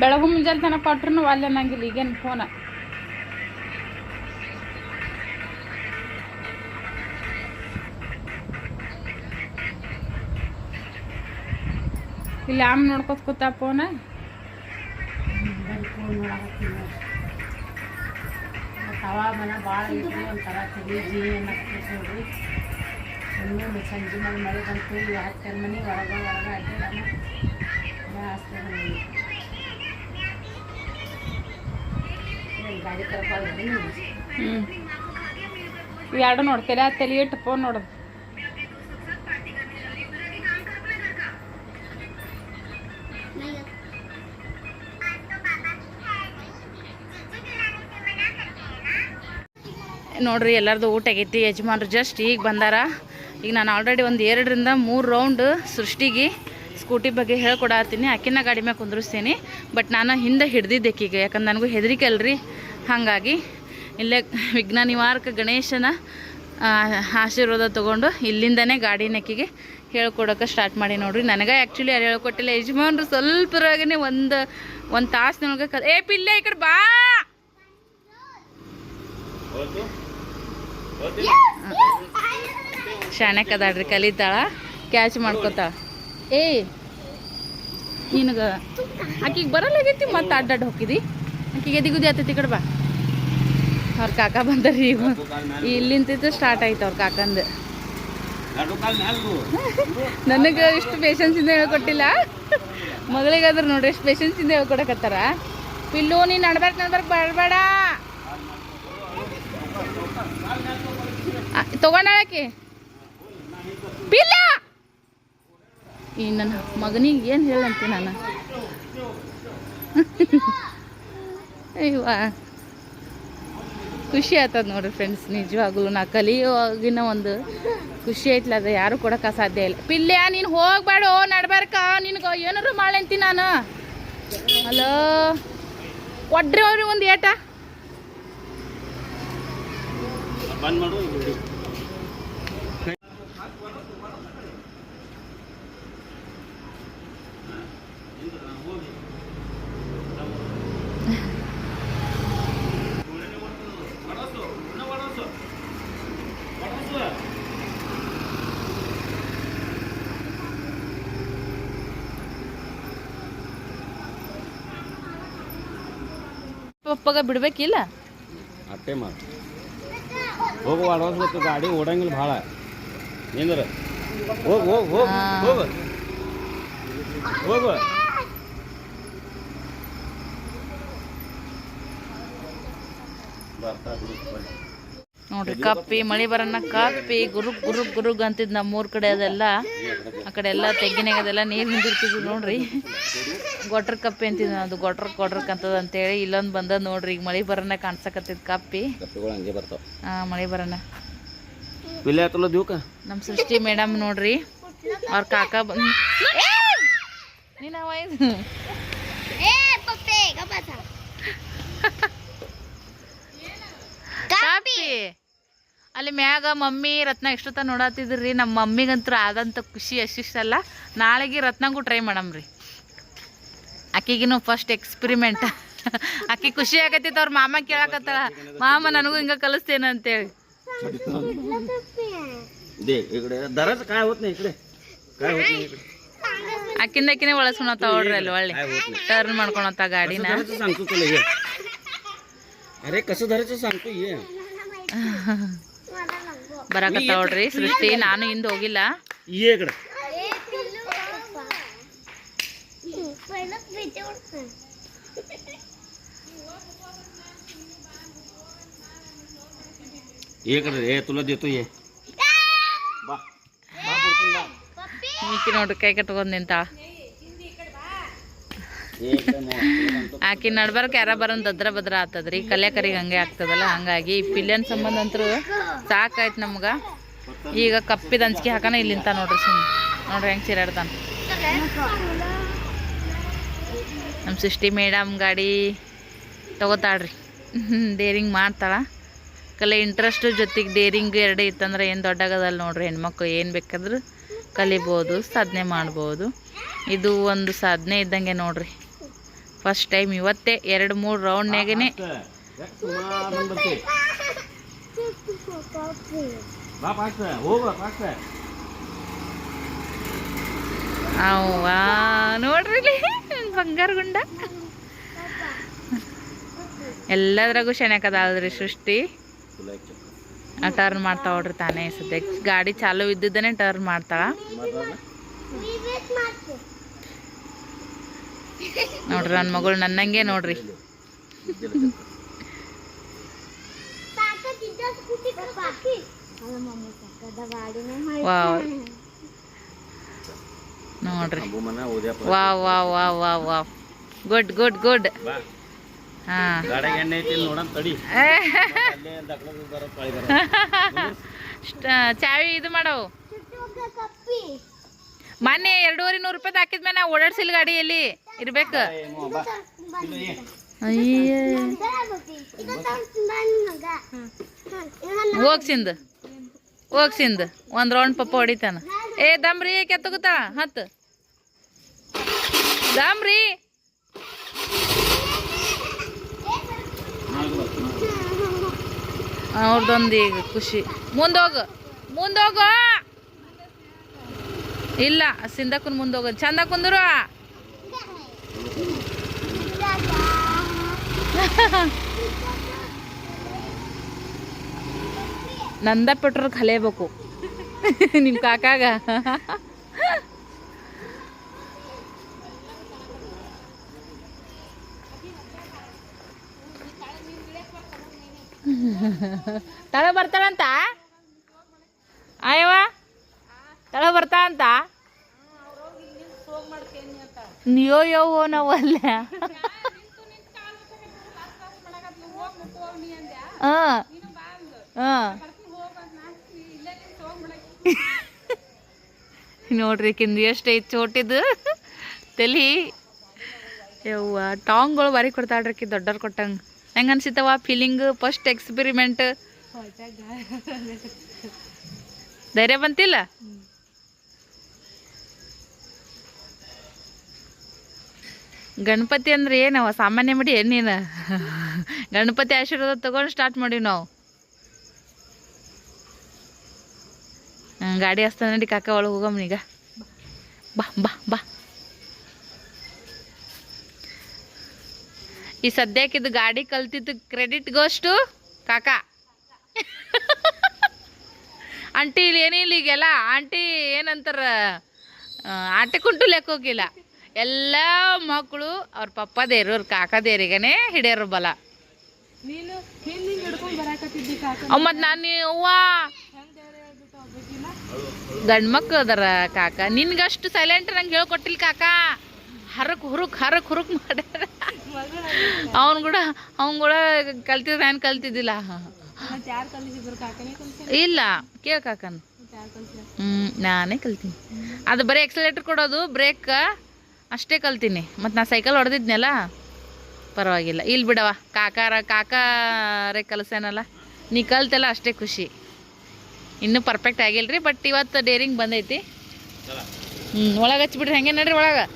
ಬೆಳಗು ಮುಂಜಾನೆ ತನಕ ಕೊಟ್ರು ಅಲ್ಲೇ ನಂಗಿಲ್ಲ, ಈಗೇನು ಫೋನ ಇಲ್ಲಿ ಆಮ್ ನೋಡ್ಕೊತ ಕೂತ ಫೋನ ತವಾ ಮನ ಭಾಳ ಐತಿ ಒಂಥರ ತಲೆ ಜೀ ಅನ್ನಕ್ಕೆ ನೋಡ್ರಿ ಇನ್ನೂ ಸಂಜೆ ಮೇಲೆ ಮಳೆ ಬಂತು ಇವು ಹತ್ತರ ಮನೆ ಒಳಗೆ ಒಳಗೆ ಅಡ್ಡಾಡಣ. ಜಾಸ್ತಿ ಹ್ಞೂ ಎರಡು ನೋಡಿ ತಲೆ ತಲೆ ಇಟ್ಟು ಫೋನ್ ನೋಡೋದು. ನೋಡ್ರಿ, ಎಲ್ಲರದು ಊಟ ಆಗೈತಿ. ಯಜಮಾನ್ರು ಜಸ್ಟ್ ಈಗ ಬಂದಾರ. ಈಗ ನಾನು ಆಲ್ರೆಡಿ ಒಂದು ಎರಡರಿಂದ ಮೂರು ರೌಂಡ್ ಸೃಷ್ಟಿಗೆ. ಸ್ಕೂಟಿ ಬಗ್ಗೆ ಹೇಳ್ಕೊಡತ್ತೀನಿ. ಆಕಿನ ಗಾಡಿ ಮ್ಯಾಗ ಕುಂದ್ರಿಸ್ತೀನಿ. ಬಟ್ ನಾನು ಹಿಂದೆ ಹಿಡ್ದಿದ್ದೆ ಯಾಕಂದ್ರೆ ನನಗೂ ಹೆದರಿಕೆ ಅಲ್ರಿ? ಹಾಗಾಗಿ ಇಲ್ಲೇ ವಿಘ್ನ ನಿವಾರಕ ಗಣೇಶನ ಆಶೀರ್ವಾದ ತೊಗೊಂಡು ಇಲ್ಲಿಂದನೇ ಗಾಡಿ ನೆಕ್ಕಿಗೆ ಹೇಳ್ಕೊಡೋಕೆ ಸ್ಟಾರ್ಟ್ ಮಾಡಿ ನೋಡ್ರಿ. ನನಗೆ ಆ್ಯಕ್ಚುಲಿ ಯಾರು ಹೇಳ್ಕೊಟ್ಟಿಲ್ಲ. ಯಜಮಾನ್ರು ಸ್ವಲ್ಪರಾಗೇ ಒಂದು ಒಂದು ತಾಸಿನೊಳಗೆ ಕ ಏ ಪಿಲ್ಲೆ ಈ ಕಡೆ ಬಾ! ಶಾಣೆ ಕದಾಡ್ರಿ ಕಲಿತಾಳ. ಕ್ಯಾಚ್ ಮಾಡ್ಕೋತಾಳ. ಏ, ನಿನಗೆ ಆಕಿಗೆ ಬರಲ್ಲಾಗೈತಿ ಮತ್ತೆ ಅಡ್ಡಾಡ್ ಹೋಗಿದಿ ಆಕಿಗೆ ಎದಿಗುದಿ ಆತೈತಿ ಕಡ ಬಾ. ಅವ್ರ ಕಾಕ ಬಂದಾರಿ ಈಗ. ಇಲ್ಲಿಂತಿದ್ದು ಸ್ಟಾರ್ಟ್ ಆಯ್ತು ಅವ್ರ ಕಾಕಂದು. ನನಗೆ ಇಷ್ಟು ಪೇಷನ್ಸಿಂದ ಹೇಳ್ಕೊಟ್ಟಿಲ್ಲ. ಮಗಳಿಗಾದ್ರೆ ನೋಡ್ರಿ ಎಷ್ಟು ಪೇಷನ್ಸಿಂದ ಹೇಳ್ಕೊಡಕತ್ತಾರ. ಪಿಲ್ಲು, ನೀನು ನಡ್ಬಾರ್ಕ್ ನಡ್ಬಾರ್ಕ್, ಬರಬೇಡ. ತಗೊಂಡಾಳಕಿ ಪಿಲ್ಲ! ಈ ನನ್ನ ಮಗನಿಗೆ ಏನು ಹೇಳಂತೀನಿ ನಾನು? ಅಯ್ಯವ್ವ. ಖುಷಿ ಆಯ್ತದ ನೋಡ್ರಿ ಫ್ರೆಂಡ್ಸ್ ನಿಜವಾಗ್ಲೂ ನಾ ಕಲಿಯೋವಾಗಿನ ಒಂದು ಖುಷಿ ಐತ್ಲ, ಅದು ಯಾರು ಕೊಡಕ್ಕೆ ಸಾಧ್ಯ ಇಲ್ಲ. ಪಿಲ್ಯ, ನೀನು ಹೋಗ್ಬೇಡು, ನಡ್ಬಾರ್ಕ, ನಿನ್ಗೆ ಏನಾರು ಮಾಡಂತಿ ನಾನು. ಹಲೋ? ಒಡ್ರಿ ಅವ್ರಿ ಒಂದು ಏಟ. ಬಂದ್ ಮಾಡು ಪಪ್ಪಗ ಬಿಡ್ಬೇಕಿಲ್ಲ? ಅಟ್ಟೆ ಮಾತು ಹೋಗು ಅಡ್ವಾನ್ಸ್ ಗಾಡಿ ಓಡಂಗಿಲ್ಲ ಭಾಳ. ನಿಂದ್ರ. ಹೋಗ್ ಹೋಗ್ ಹೋಗ್ ಹಾ. ಹೋಗು. ಹೋಗು. ಬರ್ತಾ ಬಿಡು ಬನ್ನಿ. ನೋಡ್ರಿ ಕಪ್ಪಿ ಮಳಿ ಬರನ್ನ ಕಪ್ಪಿ ಗುರುಗ್ ಗುರುಗ್ ಗುರುಗ್ ಅಂತಿದ್ ನಮ್ಮೂರ್ ಕಡೆ ಅದೆಲ್ಲ. ಆ ಕಡೆ ಎಲ್ಲ ತೆಗ್ಗಿನಾಗ ಅದೆಲ್ಲ ನೀರು ಹಿಂದಿರ್ತಿದ್ವಿ ನೋಡ್ರಿ. ಗೊಟ್ರ ಕಪ್ಪಿ ಅಂತಿದ್ವಿ ಅದು ಗೊಟ್ರ ಗೊಟ್ರಕ್ ಅಂತದ ಅಂತೇಳಿ ಇಲ್ಲೊಂದು ಬಂದ ನೋಡ್ರಿ. ಈಗ ಮಳೆ ಬರನ್ನ ಕಾಣ್ಸಕತ್ತಿದ್ ಕಪ್ಪಿ. ಕಪ್ಪೆಗಳು ಮಳೆ ಬರೋಣ ನಮ್ಮ ಸೃಷ್ಟಿ ಮೇಡಮ್ ನೋಡ್ರಿ ಅವ್ರ ಕಾಕ ಬಂದ್ ನೀನ ಕಾಪಿ ಅಲ್ಲಿ ಮ್ಯಾಗ ಮಮ್ಮಿ ರತ್ನ ಎಷ್ಟೊತ್ತ ನೋಡತ್ತಿದ್ರಿ ನಮ್ಮ ಮಮ್ಮಿಗಂತೂ ಆದಂಥ ಖುಷಿ ಎಷ್ಟಿಷ್ಟಲ್ಲ ನಾಳೆಗೆ ರತ್ನಗೂ ಟ್ರೈ ಮಾಡಮ್ರಿ ಆಕಿಗಿನೂ ಫಸ್ಟ್ ಎಕ್ಸ್ಪಿರಿಮೆಂಟ್ ಆಕಿ ಖುಷಿ ಆಗತ್ತಿತ್ತು ಅವ್ರ ಮಾಮ ಕೇಳಕತ್ತಾಳ ಮಾಮ ನನಗೂ ಹಿಂಗ ಕಲಿಸ್ತೇನೆ ಅಂತೇಳಿ दे इकडे दराच काय होत नाही इकडे काय होत नाही इकडे ಆಕಿಂದ ಆಕಿನೇ ಒಳಸ್ಕೊಳತ್ತ ನೋಡ್ರಿ ಅಲ್ಲಿ ಒಳ್ಳೆ काय होत नाही ಟರ್ನ್ ಮಾಡ್ಕೊಳತ್ತ ಗಾಡಿನ धरायचं सांगतो तुला ये अरे कसं धरायचं सांगतो ये ಬರಾಕತ್ತ ನೋಡ್ರಿ. ಸೃಷ್ಟಿ ನಾನು ಹಿಂದೆ ಹೋಗಿಲ್ಲ. ನೋಡ್ರಿ ಕೈ ಕಟ್ಕೊಂಡ್ ನಿಂತ ಆಕಿ ನಡ್ಬಾರ್ಕ ಯಾರ ಬರಂದ್ ದದ್ರ ಬದ್ರ ಆತದ್ರಿ. ಕಲ್ಯಾಕರಿಗೆ ಹಂಗೆ ಆಗ್ತದಲ್ಲ, ಹಂಗಾಗಿ ಈ ಪಿಲ್ಯನ್ ಸಂಬಂಧ ಅಂತೂ ಸಾಕಾಯ್ತು ನಮ್ಗೆ. ಈಗ ಕಪ್ಪಿದ ಅಂಜಿಕೆ ಹಾಕನ ಇಲ್ಲಿಂತ ನೋಡ್ರಿ ಸುಮ್ ನೋಡ್ರಿ ಹೆಂಗೆ ಚೀರಾಡ್ತಾನೆ. ನಮ್ಮ ಸೃಷ್ಟಿ ಮೇಡಮ್ ಗಾಡಿ ತಗೋತಾಳ್ರಿ. ಡೇರಿಂಗ್ ಮಾಡ್ತಾಳ. ಕಲೆ ಇಂಟ್ರೆಸ್ಟ್ ಜೊತೆಗೆ ಡೇರಿಂಗ್ ಎರಡು ಇತ್ತಂದ್ರೆ ಏನು ದೊಡ್ಡಾಗದಲ್ಲ ನೋಡ್ರಿ ಹೆಣ್ಮಕ್ಳು ಏನು ಬೇಕಾದ್ರೂ ಕಲಿಬೋದು, ಸಾಧನೆ ಮಾಡ್ಬೋದು. ಇದು ಒಂದು ಸಾಧನೆ ಇದ್ದಂಗೆ ನೋಡ್ರಿ. ಫಸ್ಟ್ ಟೈಮ್ ಇವತ್ತೇ ಎರಡು ಮೂರು ರೌಂಡ್ನಾಗೇ ಅವ್ವ ನೋಡ್ರಿ ಇಲ್ಲಿ ಬಂಗಾರ ಗುಂಡ. ಎಲ್ಲದ್ರಾಗೂ ಶೆಣಕದಾಳ್ರಿ ಸೃಷ್ಟಿ. ಟರ್ನ್ ಮಾಡ್ತಾ ನೋಡ್ರಿ ತಾನೇ ಸದ್ಯಕ್ಕೆ ಗಾಡಿ ಚಾಲು ಇದ್ದಿದ್ದನೇ ಟರ್ನ್ ಮಾಡ್ತಾಳ. ನೋಡ್ರಿ ನನ್ನ ಮಗಳು ನನ್ನಂಗೆ ನೋಡ್ರಿ. ವಾವ್. ನೋಡ್ರಿ. ವಾ ವಾ wow wow wow wow wow. Good good good. ಹಾಂ. ಚಾವಿ ಇದು ಮಾಡವು ಮೊನ್ನೆ ಎರಡೂವರೆ ನೂರು ರೂಪಾಯಿ ಹಾಕಿದ್ಮೇಲೆ ನಾವು ಓಡಾಡ್ಸಿಲ್ ಗಾಡಿಯಲ್ಲಿ. ಇರ್ಬೇಕು. ಹೋಗ್ಸಿಂದ ಹೋಗ್ಸಿಂದ ಒಂದು ರೌಂಡ್ ಪಪ್ಪ ಹೊಡಿತಾನ. ಏ, ದಮ್ರಿ, ಕೆತ್ತಗುತ್ತಾ? ಹತ್ತು ದಮ್ರಿ. ಅವ್ರದೊಂದು ಈಗ ಖುಷಿ. ಮುಂದೋಗು ಮುಂದೋಗು ಇಲ್ಲ ಸಿಂಧಕ್ಕನ್ ಮುಂದೆ ಹೋಗೋದು ಚಂದ ಕುಂದ್ರು. ನಂದ ಪೆಟ್ರೋಲ್ ಕಲಿಯಬೇಕು. ನಿಮ್ಮ ಕಾಕಾಗ. ತಳ ಬರ್ತಾಳಂತ ಆಯವ್ವ ತಳ ಬರ್ತಾಳಂತ ನೀಯೋ ಯಾವ ನಾವು ಅಲ್ಲ ಹಾಂ ಹಾಂ ನೋಡ್ರಿ ಕಿಂದ ಎಷ್ಟು ಐತಿ ಚೋಟಿದ್ದು ತಲಿ. ಯವ್ವ ಟಾಂಗ್ಗಳು ಬಾರಿ ಕೊಡ್ತಾಳ್ರಿ ದೊಡ್ಡವ್ರು ಕೊಟ್ಟಂಗೆ. ಹೆಂಗೆ ಅನ್ಸಿತ್ತವ ಫೀಲಿಂಗ್ ಫಸ್ಟ್ ಎಕ್ಸ್ಪಿರಿಮೆಂಟ್ ಧೈರ್ಯ ಬಂತಿಲ್ಲ? ಗಣಪತಿ ಅಂದ್ರೆ ಏನವ ಸಾಮಾನ್ಯ ಮಾಡಿ ನೀನು? ಗಣಪತಿ ಆಶೀರ್ವಾದ ತಗೊಂಡು ಸ್ಟಾರ್ಟ್ ಮಾಡಿವಿ ನಾವು. ಗಾಡಿ ಹಸ್ತಾನ ನಡಿ ಕಾಕ, ಒಳಗೆ ಈಗ ಬಾ ಬಾ ಬಾ. ಈ ಸದ್ಯಕ್ಕೆ ಇದು ಗಾಡಿ ಕಲ್ತಿದ್ದು ಕ್ರೆಡಿಟ್ ಗೋಷ್ಟು ಕಾಕ. ಆಂಟಿ ಇಲ್ಲಿ ಏನಿಲ್ಲ ಈಗೆಲ್ಲ. ಆಂಟಿ ಏನಂತಾರ? ಆಟೆ ಕುಂಟು ಲೆಕ್ಕ ಹೋಗಿಲ್ಲ. ಎಲ್ಲ ಮಕ್ಕಳು ಅವ್ರ ಪಪ್ಪದೇರು ಅವ್ರ ಕಾಕದೇರಿಗನೆ ಹಿಡಿಯರು ಬಲ. ಕಾಕ ಅವ್ ಮತ್ತು ನಾನು ಅವ್ವ. ಗಂಡು ಮಕ್ಕಳು ಅದರ ಕಾಕ. ನಿನ್ಗಷ್ಟು ಸೈಲೆಂಟ್ ನಂಗೆ ಹೇಳ್ಕೊಟ್ಟಿಲ್ಲ ಕಾಕ. ಹರಕ್ ಹುರುಕ್ ಹರಕ್ ಹುರುಕ್ ಮಾಡ್ಯಾರ. ಅವನು ಕೂಡ ಅವ್ನು ಕೂಡ ಕಲ್ತಿದ್ರೆ ನಾನು ಕಲ್ತಿದ್ದಿಲ್ಲ. ಇಲ್ಲ. ಕೇಳ ಕಾಕನ್. ಹ್ಞೂ ನಾನೇ ಕಲ್ತೀನಿ. ಅದು ಬರೀ ಎಕ್ಸಲೇಟರ್ ಕೊಡೋದು ಬ್ರೇಕ್ ಅಷ್ಟೇ ಕಲ್ತೀನಿ. ಮತ್ತು ನಾ ಸೈಕಲ್ ಹೊಡೆದಿದ್ನಲ್ಲ? ಪರವಾಗಿಲ್ಲ. ಇಲ್ಲಿ ಬಿಡವ ಕಾಕಾರ, ಕಾಕಾರೇ ಕಲಸೇನಲ್ಲ. ನೀ ಕಲ್ತೆಲ್ಲ ಅಷ್ಟೇ ಖುಷಿ. ಇನ್ನೂ ಪರ್ಫೆಕ್ಟ್ ಆಗಿಲ್ಲ ರೀ ಬಟ್ ಇವತ್ತು ಡೇರಿಂಗ್ ಬಂದೈತಿ. ಹ್ಞೂ ಒಳಗೆ ಹಚ್ಬಿಡ್ರಿ, ಹಂಗೆ ನಡ್ರಿ ಒಳಗೆ?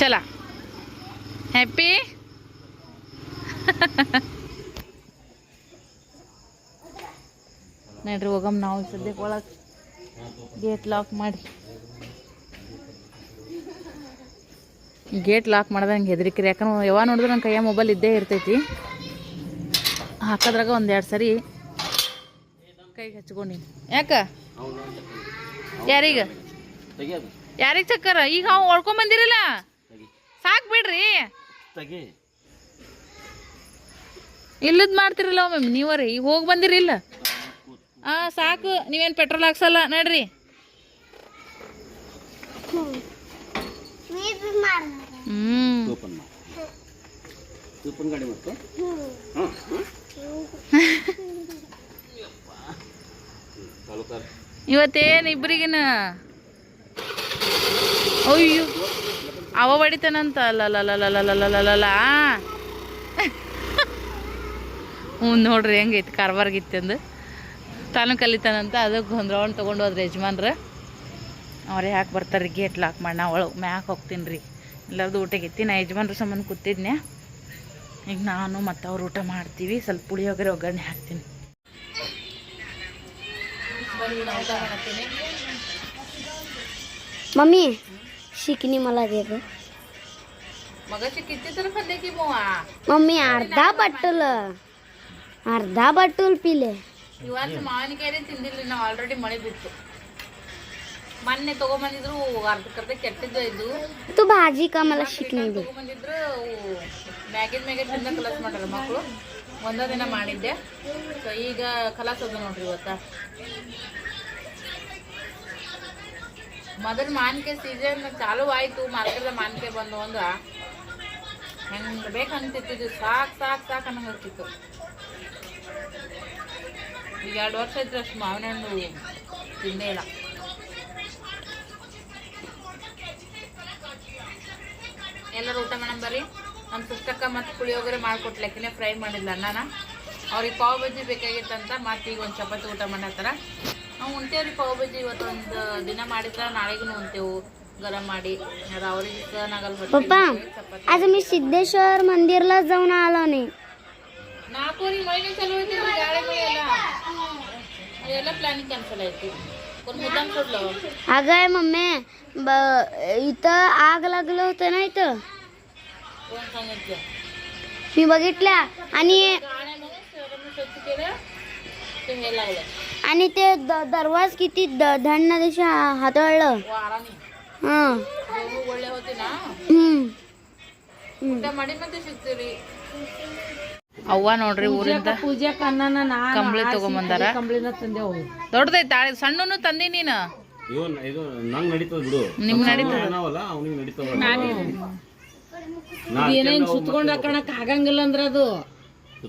ಚಲ ಹ್ಯಾಪಿ ನಡ್ರಿ ಹೋಗಮ್ ನಾವು ಸದ್ಯಕ್ಕೆ ಒಳಗೆ ಗೇಟ್ ಲಾಕ್ ಮಾಡಿ. ಗೇಟ್ ಲಾಕ್ ಮಾಡ್ದಂಗೆ ಹೆದರಿಕ್ರಿ. ಯಾಕಂದ್ರೆ ಯಾವಾಗ ನೋಡಿದ್ರೆ ನನ್ನ ಕೈಯ ಮೊಬೈಲ್ ಇದ್ದೇ ಇರ್ತೈತಿ. ಹಾಕೋದ್ರಾಗ ಒಂದೆರಡು ಸರಿ ಕೈಗೆ ಹಚ್ಕೊಂಡಿನಿ ಯಾಕ? ಅವ್ನು ಯಾರೀಗ? ಯಾರಿಗೆ ಚಕ್ಕರ? ಈಗ ಅವ್ ಹೊಡ್ಕೊಂಬಂದಿರಲ್ಲ ಸಾಕು ಬಿಡ್ರಿ. ಇಲ್ಲದ ಇಲ್ಲದ್ ಮಾಡ್ತಿರಲ್ಲ ಒಮ್ಮೆ ನೀವರಿ. ಈಗ ಹೋಗಿ ಬಂದಿರಿಲ್ಲ ಆ, ಸಾಕು. ನೀವೇನು ಪೆಟ್ರೋಲ್ ಹಾಕ್ಸಲ್ಲ. ನಡ್ರಿ. ಹಾಂ ಇವತ್ತೇನು ಇಬ್ಬರಿಗಿನ ಅಯ್ಯೋ. ಅವ ಬಡಿತಾನಂತ ಅಲ್ಲ ಹ್ಞೂ ನೋಡ್ರಿ ಹೆಂಗೈತಿ. ಕಾರ್ಬಾರ್ಗಿತ್ತಂದು ತಾನು ಕಲಿತಾನಂತ ಅದಕ್ಕೆ ಒಂದು ರೌಂಡ್ ತೊಗೊಂಡು ಹೋದ್ರೆ ಯಜಮಾನ್ರು. ಅವ್ರು ಯಾಕೆ ಬರ್ತಾರೆ ಗೇಟ್ ಲಾಕ್ ಮಾಡಿ ಒಳಗೆ ಮ್ಯಾಕ್ ಹೋಗ್ತೀನಿ ರೀ ಎಲ್ಲರದು ಎತ್ತಿ ನಾ ಯಜಮಾನ್ರ ಸಂಬಂಧ ಕೂತಿದ್ನೆ ಈಗ ನಾನು ಮತ್ತು ಅವ್ರು ಊಟ ಮಾಡ್ತೀವಿ ಸ್ವಲ್ಪ ಪುಳಿಯೋಗರೆ ಒಗ್ಗರಣೆ ಹಾಕ್ತೀನಿ. ಮಮ್ಮಿ ಶಿಕಿನಿ ಮಲ ಮಮ್ಮಿ ಅರ್ಧ ಬಟ್ಟಲು ಅರ್ಧ ಬಟ್ಟಲು ಪಿಲೆ. मोवा मम्मी अर्धा बाटल अर्धा बाटल पिले ಇವತ್ತು ಮಾವಿನಕಾಯಿ ತಿಂದಿಲ್ಲ ನಾವು ಆಲ್ರೆಡಿ ಮಳೆ ಬಿತ್ತು ಮೊನ್ನೆ ತಗೊಂಬಂದಿದ್ರು ಅರ್ಧಕ್ಕರ್ಧ ಕೆಟ್ಟಿದ್ದು ಇದು तू भाजी का मला शिकणी दे ತಗೊಂಬಂದಿದ್ರು ಮ್ಯಾಗಿನ ಮ್ಯಾಗೆ ತಿಂದ ಕಲಸ್ ಮಾಡ್ಯಾರ ಮಕ್ಕಳು ಒಂದೇ ದಿನ ಮಾಡಿದ್ದೆ ಸೊ ಈಗ ಕಲಾಸ್ ಅದ ನೋಡ್ರಿ ಇವತ್ತ ಮೊದಲು ಮಾವಿನಕಾಯಿ ಸೀಸನ್ ಚಾಲು ಆಯ್ತು ಮಾರ್ಕೆಟ್ದ ಮಾವಿನಕಾಯಿ ಬಂದು ಅಂದ್ರ ಹೆಂಗ್ ಬೇಕಂತಿತ್ತು ಸಾಕ್ ಸಾಕ್ ಸಾಕ್ ಅನ್ನಂಗ್ ಆಗ್ತಿತ್ತು ಈಗ ಎರಡು ವರ್ಷ ಇದ್ರೆ ಅಷ್ಟು ಮಾವಿನ ಹಣ್ಣು ತಿಂದೇ ಇಲ್ಲ ಎಲ್ಲರೂ ಊಟ ಮಾಡಮ್ ಬರ್ರಿ ನಮ್ಮ ಸುಷ್ಟಕ್ಕ ಮತ್ತು ಪುಳಿಯೋಗರೆ ಮಾಡ್ಕೊಟ್ಲಕ್ಕಿನೇ ಫ್ರೈ ಮಾಡಿಲ್ಲ ಅಣ್ಣನ ಅವ್ರಿಗೆ ಪಾವ್ ಬಜ್ಜಿ ಬೇಕಾಗಿತ್ತಂತ ಮತ್ತೆ ಈಗ ಒಂದು ಚಪಾತಿ ಊಟ ಮಾಡತ್ತಾರ ನಾವು ಉಣ್ತೇವ್ರಿ ಪಾವ್ ಬಜ್ಜಿ ಇವತ್ತು ಒಂದು ದಿನ ಮಾಡಿದ್ರ ನಾಳೆಗೂ ಉಣ್ತೇವು ಗರಂ ಮಾಡಿ ಅದು ಅವ್ರಿಗೆ ಸಹನ್ ಆಗಲ್ಲ ಹೊಟ್ಟೆ पप्पा ಚಪಾತಿ आज मी सिद्धेश्वर मंदिरला जाऊन आलो नाही ನಾಲ್ಕೂವರೆ ಮಳೆನೇ ಚಲೋ ಐತಿ सोडलं. कॅन्सल आहे मम्मी ब- इथं आग लागलं होतं ना इथं. मी बघितल्या आणि ते आणि ते द- दरवाज किती द- धडणादेश हाताळलं. होते ना. हम्म. ಅವ್ವ ನೋಡ್ರಿ ಊರಿಂದ ಪೂಜೆ ಕಣ್ಣನ ನಾ ಕಂಬಳಿ ತಗೊಂಬಂದಾರ. ಕಂಬಳಿನ ತಂದೆವು. ದೊಡ್ಡದೈತೆ ತಾಳಿ ಸಣ್ಣನು ತಂದಿ ನೀನು? ಇವನ್ ಇದು ನಂಗ್ ನಡೀತದ ಬಿಡು. ನಿಮ್ಗ್ ನಡೀತದ? ನಾವಲ್ಲ ಅವನಿಗೆ ನಡೀತದ ಏನೋ ಹಿಂಗ್ ಸುತ್ಕೊಂಡ್ ಹಾಕೊಳಕ್ ಆಗಂಗಿಲ್ಲ ಅಂದ್ರ ಅದು.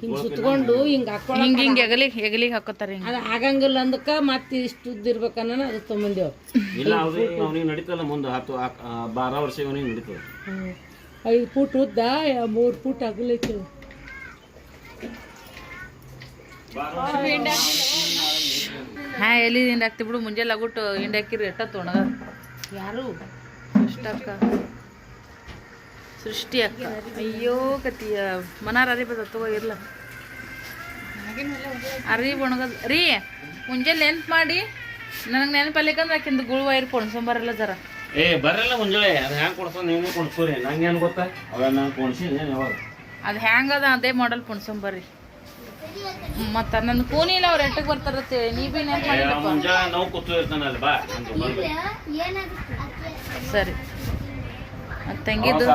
ಹಿಂಗ್ ಸುತ್ಕೊಂಡು ಹಿಂಗ್ ಹಾಕೊಳ ಹಿಂಗ ಹಿಂಗ ಎಗಲಿಗೆ ಎಗಲಿಗೆ ಹಾಕೋತಾರ ಹಿಂಗ. ಅದ ಆಗಂಗಿಲ್ಲ ಅಂದಕ್ಕ ಮತ್ತೆ ಇಷ್ಟು ಉದ್ದ ಇರ್ಬೇಕನ್ನ ಅದು ತೊಗೊಂಬಂದೇವ್. ಇಲ್ಲ ಅವ್ರಿಗೆ ಅವನಿಗೆ ನಡೀತಲ್ಲ ಮುಂದೆ ಹತ್ತು ಬಾರ ವರ್ಷ ಅವನಿಗೆ ನಡೀತದ. ಐದು ಫೂಟ್ ಉದ್ದ ಮೂರ್ ಫೂಟ್ ಅಗಲೈತಿ ಹಾ ಎಲ್ಲಿ ಹಿಂಡ್ ಹಾಕ್ತಿ ಬಿಡು ಮುಂಜಾನೆ ಲಗುಟ್ಟು ಹಿಂಡಿ ಹಾಕಿರಿ ಎಟ್ಟ ತೊಣಗ ಯಾರು? ಸೃಷ್ಟಕ್ಕ ಸೃಷ್ಟಿ ಅಕ್ಕ. ಅಯ್ಯೋ ಕತಿಯ. ಮನಾರ ಅರಿ ಬದ ತಗೋ ಇರ್ಲ. ಅರಿ ಒಣಗದ ರೀ ಮುಂಜಾನೆ ನೆನ್ಪು ಮಾಡಿ. ನನಗೆ ನೆನಪಲ್ಲಿಕಂದ್ರೆ ಆಕಿಂದ ಗುಳು ವೈರ್ ಕೊಣ್ಸೊಂಬರಲ್ಲ ಜರ. ಏ ಬರಲ್ಲ ಮುಂಜಾನೆ. ಅದು ಹ್ಯಾಂಗೆ ಕೊಡ್ಸೋ ನೀವೇ ಕೊಡ್ಸೋರಿ ನಂಗೆ ಏನು ಗೊತ್ತಾ? ಅವಾಗ ನಾನು ಕೊಡ್ಸಿನಿ ಯಾವಾಗ? ಅದು ಹ್ಯಾಂಗದ ಅದೇ ಮಾಡಲ್ ಪುಣ್ಸಂಬರ್ರಿ ಮತ್ತು ನನ್ನ ಕೂನಿಲ್ಲ ಅವ್ರು ಎಟ್ಟಕ್ಕೆ ಬರ್ತಾರತ್ತೇಳಿ ನೀ ಬಾ ಸರಿ. ತಂಗಿದ್ದು